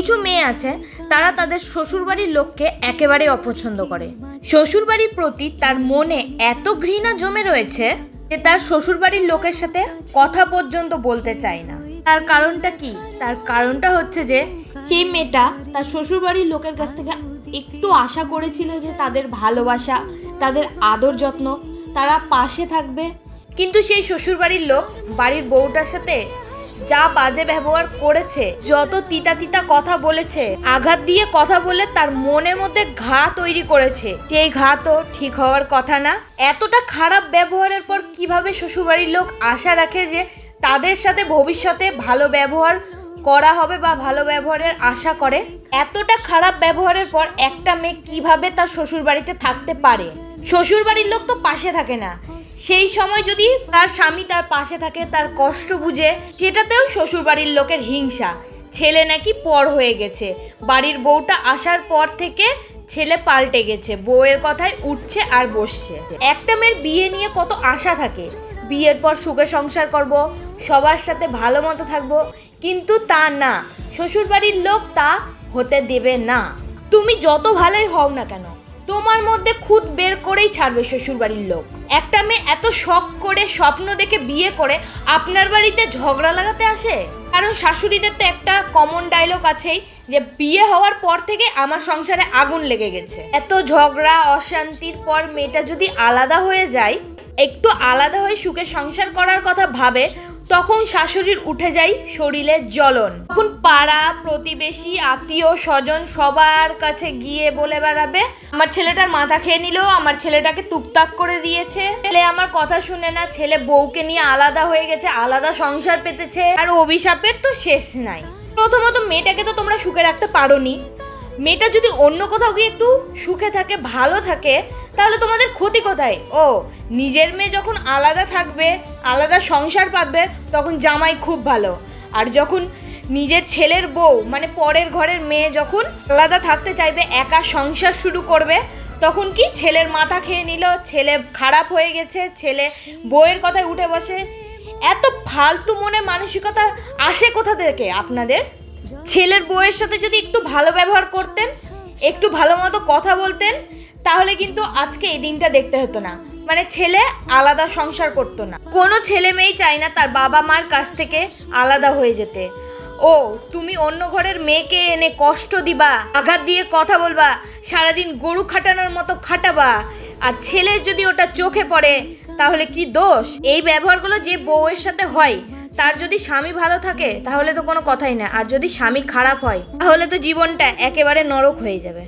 কিছু মেয়ে আছে, তারা তাদের শ্বশুরবাড়ির লোককে একেবারে অপছন্দ করে। শ্বশুরবাড়ির প্রতি তার মনে এত ঘৃণা জমে রয়েছে যে তার শ্বশুরবাড়ির লোকের সাথে কথা পর্যন্ত বলতে চায় না। তার কারণটা কি? তার কারণটা হচ্ছে যে সেই মেয়েটা তার শ্বশুরবাড়ির লোকের কাছ থেকে একটু আশা করেছিল যে তাদের ভালোবাসা, তাদের আদর যত্ন, তারা পাশে থাকবে। কিন্তু সেই শ্বশুরবাড়ির লোক বাড়ির বউটার সাথে যা বাজে ব্যবহার করেছে, যত তিতা তিতা কথা বলেছে, আঘাত দিয়ে কথা বলে তার মনের মধ্যে ঘা তৈরি করেছে। সেই ঘা তো ঠিক হওয়ার কথা না। এতটা খারাপ ব্যবহারের পর কীভাবে শ্বশুরবাড়ির লোক আশা রাখে যে তাদের সাথে ভবিষ্যতে ভালো ব্যবহার করা হবে বা ভালো ব্যবহারের আশা করে? এতটা খারাপ ব্যবহারের পর একটা মেয়ে কীভাবে তার শ্বশুর বাড়িতে থাকতে পারে? শ্বশুর বাড়ির লোক তো পাশে থাকে না। সেই সময় যদি তার স্বামী তার পাশে থাকে, তার কষ্ট বুঝে, সেটাতেও শ্বশুর বাড়ির লোকের হিংসা। ছেলে নাকি পর হয়ে গেছে। বাড়ির বউটা আসার পর থেকে ছেলে পাল্টে গেছে। বউয়ের কথায় উঠছে আর বসছে। একটা মেয়ের বিয়ে নিয়ে কত আশা থাকে। বিয়ের পর সুখে সংসার করব, সবার সাথে ভালো মতো থাকব। কিন্তু তা না। শ্বশুরবাড়ির লোক তা হতে দেবে না। তুমি যত ভালোই হও না কেন তোমার মধ্যে খুদ বের করেই ছাড়বে শ্বশুরবাড়ির লোক। একটা মেয়ে এত শখ করে, স্বপ্ন দেখে বিয়ে করে, আপনার বাড়িতে ঝগড়া লাগাতে আসে? কারণ শাশুড়িদের তো একটা কমন ডায়লগ আছেই, যে বিয়ে হওয়ার পর থেকে আমার সংসারে আগুন লেগে গেছে। এত ঝগড়া, অশান্তির পর মেয়েটা যদি আলাদা হয়ে যায়, একটু আলাদা হয়ে সুখে সংসার করার কথা ভাবে তখন শাশুড়ির উঠে যায় শরীরে জ্বলন। তখন পাড়া, প্রতিবেশী, আত্মীয়, স্বজন সবার কাছে গিয়ে বলে বেড়াবে, আমার ছেলেটার মাথা খেয়ে নিল, আমার ছেলেটাকে তুকতাক করে দিয়েছে। ছেলে আমার কথা শুনে না, ছেলে বউকে নিয়ে আলাদা হয়ে গেছে, আলাদা সংসার পেতেছে, আর অভিশাপের তো শেষ নাই। প্রথমত মেয়েটাকে তো তোমরা সুখে রাখতে পারোনি। মেয়েটা যদি অন্য কোথাও গিয়ে একটু সুখে থাকে, ভালো থাকে তাহলে তোমাদের ক্ষতি কোথায়? ও, নিজের মেয়ে যখন আলাদা থাকবে, আলাদা সংসার পাবে, তখন জামাই খুব ভালো। আর যখন নিজের ছেলের বউ মানে পরের ঘরের মেয়ে যখন আলাদা থাকতে চাইবে, একা সংসার শুরু করবে, তখন কি ছেলের মাথা খেয়ে নিল, ছেলে খারাপ হয়ে গেছে, ছেলে বউয়ের কথায় উঠে বসে। এত ফালতু মনে মানসিকতা আসে কোথা থেকে আপনাদের? ছেলের বউয়ের সাথে যদি একটু ভালো ব্যবহার করতেন, একটু ভালো মতো কথা বলতেন তাহলে কিন্তু আজকে এই দিনটা দেখতে হতো না। মানে ছেলে আলাদা সংসার করতো না। কোনো ছেলে মেয়েই চায় না তার বাবা মার কাছ থেকে আলাদা হয়ে যেতে। ও, তুমি অন্য ঘরের মেয়েকে এনে কষ্ট দিবা, আঘাত দিয়ে কথা বলবা, সারাদিন গরু খাটানোর মতো খাটাবা, আর ছেলের যদি ওটা চোখে পড়ে, তাহলে কি দোষ? এই ব্যবহারগুলো যে বউয়ের সাথে হয়, তার যদি স্বামী ভালো থাকে, তাহলে তো কোনো কথাই না। আর যদি স্বামী খারাপ হয়, তাহলে তো জীবনটা একেবারে নরক হয়ে যাবে।